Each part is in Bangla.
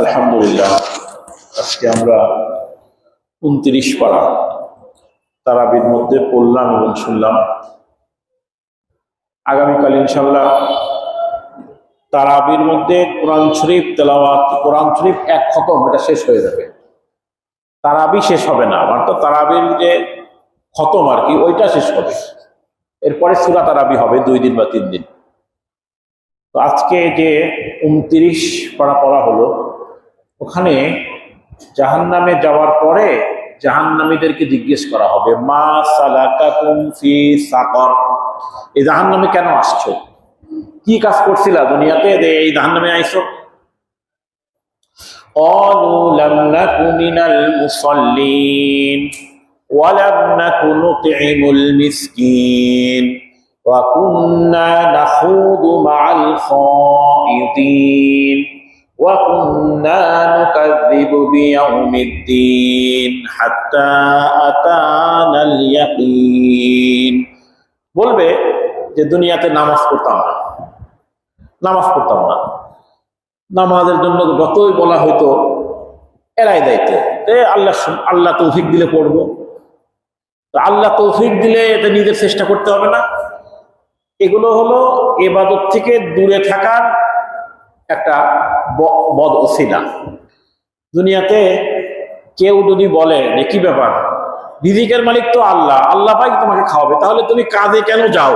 আলহামদুলিল্লাহ, আজকে আমরা উনত্রিশ পাড়া তারাবির মধ্যে পড়লাম এবং শুনলাম। আগামীকাল ইনশাল্লাহ তারাবির মধ্যে কোরআন শরীফ, তেলাওয়াত, কোরআন শরীফ এক খতম, এটা শেষ হয়ে যাবে। তারাবি শেষ হবে না আমার তো তারাবির যে খতম আর কি, ওইটা শেষ হবে। এরপরে সুরা তারাবি হবে দুই দিন বা তিন দিন। তো আজকে যে উনত্রিশ পাড়া পড়া হলো ওখানে জাহান নামে যাওয়ার পরে জাহান্নামীদেরকে জিজ্ঞেস করা হবে মা সালাকাকুম ফি সাকর এই জাহান নামে কেন আসছো কি কাজ করছিলা দুনিয়াতে যে এই জাহান নামে আইসো قالوا لم نك من المصلين ولم نك نطعم المسكين وكنا نخوض مع الخائضين وكنا نكذب بيوم الدين حتى أتانا اليقين বলবে যে দুনিয়াতে নামাজ পড়তাম না নামাজ পড়তাম না নামাজের জন্য যতই বলা হইতো এরাই দায়িত্ব এ আল্লাহ সু- আল্লাহ তৌফিক দিলে পড়বো তো আল্লাহ তৌফিক দিলে এটা নিজের চেষ্টা করতে হবে না এগুলো হলো এবাদত থেকে দূরে থাকার একটা বদ ওসিলা। দুনিয়াতে কেউ যদি বলে যে, কি ব্যাপার? রিজিকের মালিক তো আল্লাহ। আল্লাহ পাই তোমাকে খাওয়াবে। তাহলে তুমি কাজে কেন যাও?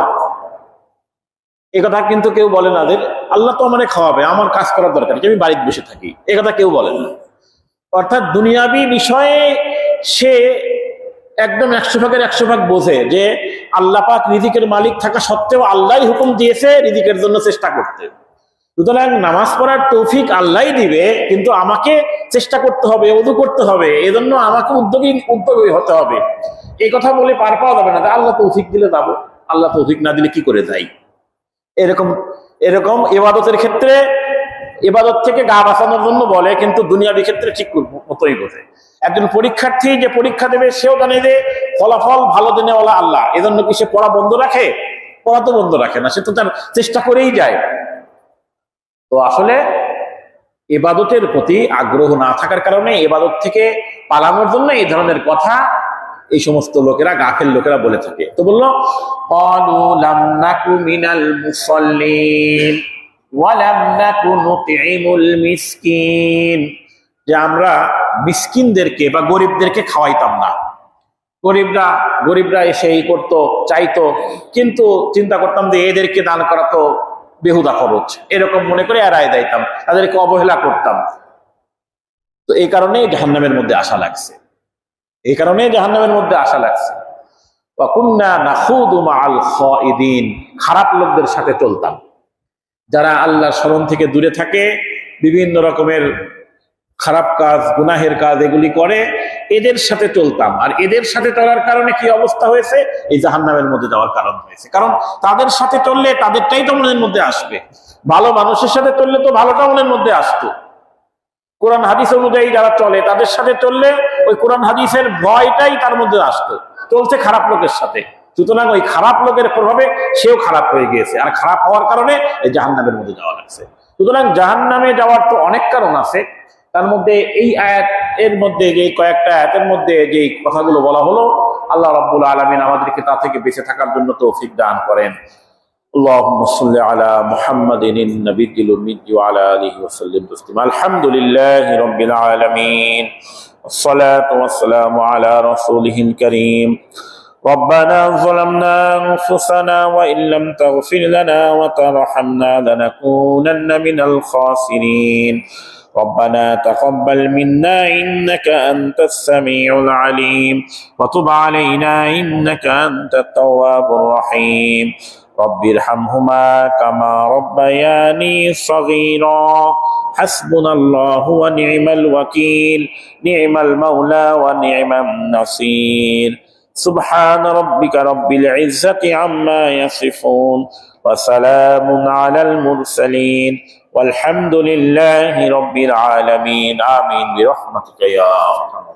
এ কথা কিন্তু কেউ বলে না যে, আল্লাহ তো আমাকে খাওয়াবে। আমার কাজ করার দরকার আমি বাড়িতে বসে থাকি। এ কথা কেউ বলে না। অর্থাৎ দুনিয়াবি বিষয়ে সে একদম একশো ভাগের একশো ভাগ বোঝে যে, আল্লাহ পাক রিজিকের মালিক থাকা সত্ত্বেও আল্লাহই হুকুম দিয়েছে রিজিকের জন্য চেষ্টা করতে। সুতরাং নামাজ পড়ার তৌফিক আল্লাহই দিবে, কিন্তু আমাকে চেষ্টা করতে হবে উদু করতে হবে, এজন্য আমাকে উদ্যোগী উদ্যোগী হতে হবে। এই কথা বলে পার পাওয়া যাবে না আল্লাহ তৌফিক দিলে যাব, আল্লাহ তৌফিক না দিলে কি করে যাই? এরকম এরকম এবাদতের ক্ষেত্রে এবাদত থেকে গা বাঁচানোর জন্য বলে, কিন্তু দুনিয়াবি ক্ষেত্রে ঠিক মতোই বোঝে একজন পরীক্ষার্থী যে পরীক্ষা দেবে, সেও জানে যে ফলাফল ভালো দিনে ওলা আল্লাহ, এজন্য কি সে পড়া বন্ধ রাখে? পড়া তো বন্ধ রাখে না, সে তো তার চেষ্টা করেই যায়। তো আসলে এবাদতের প্রতি আগ্রহ না থাকার কারণে এবাদত থেকে পালানোর জন্য এই ধরনের কথা এই সমস্ত লোকেরা গাফের লোকেরা বলে থাকে। তো বলল যে আমরা মিসকিনদেরকে বা গরিবদেরকে খাওয়াইতাম না। গরিবরা গরিবরা এসে এই করতো, চাইতো, কিন্তু চিন্তা করতাম যে এদেরকে দান করা তো বেহুদা খরচ। এরকম মনে করে এড়ায় দিতাম তাদেরকে অবহেলা করতাম। তো এই কারণে জাহান্নামের মধ্যে আশা লাগছে। এই কারণে জাহান্নামের মধ্যে আশা লাগছে। খারাপ লোকদের সাথে চলতাম। যারা আল্লাহ স্মরণ থেকে দূরে থাকে, বিভিন্ন রকমের খারাপ কাজ, গুনাহের কাজ এগুলি করে, এদের সাথে চলতাম। আর এদের সাথে চলার কারণে কি অবস্থা হয়েছে? এই জাহান্নামের মধ্যে যাওয়ার কারণ হয়েছে। কারণ তাদের সাথে চললে তাদেরটাই তো মনের মধ্যে আসবে। ভালো মানুষের সাথে চললে তো ভালোটা মনের মধ্যে আসতো। কোরআন হাদিস অনুযায়ী যারা চলে, তাদের সাথে চললে ওই কোরআন হাদিসের ভয়টাই তার মধ্যে আসতো। চলছে খারাপ লোকের সাথে। সুতরাং ওই খারাপ লোকের প্রভাবে সেও খারাপ হয়ে গিয়েছে। আর খারাপ হওয়ার কারণে এই জাহান্নামের মধ্যে যাওয়া লাগছে। সুতরাং জাহান্নামে যাওয়ার তো অনেক কারণ আছে। তার মধ্যে এই আয়াত এর মধ্যে যে কয়েকটা আয়াতের মধ্যে যে কথাগুলো বলা হলো আল্লাহ রাব্বুল আলামিন আমাদেরকে তা থেকে বেঁচে থাকার জন্য তৌফিক দান করেন اللهم صل على محمد النبي الأمي وعلى آله وسلم تسليما الحمد لله رب العالمين والصلاة والسلام على رسوله الكريم ربنا ظلمنا أنفسنا وإن لم تغفر لنا وترحمنا لنكونن من الخاسرين ربنا تقبل منا إنك أنت السميع العليم. وتب علينا إنك أنت التواب الرحيم. رب ارحمهما كما ربياني صغيرا. حسبنا الله ونعم الوكيل. نعم المولى ونعم النصير. سبحان ربك رب العزة عما يصفون. وسلام على المرسلين. والحمد لله رب العالمين. آمين. برحمتك يا أرحم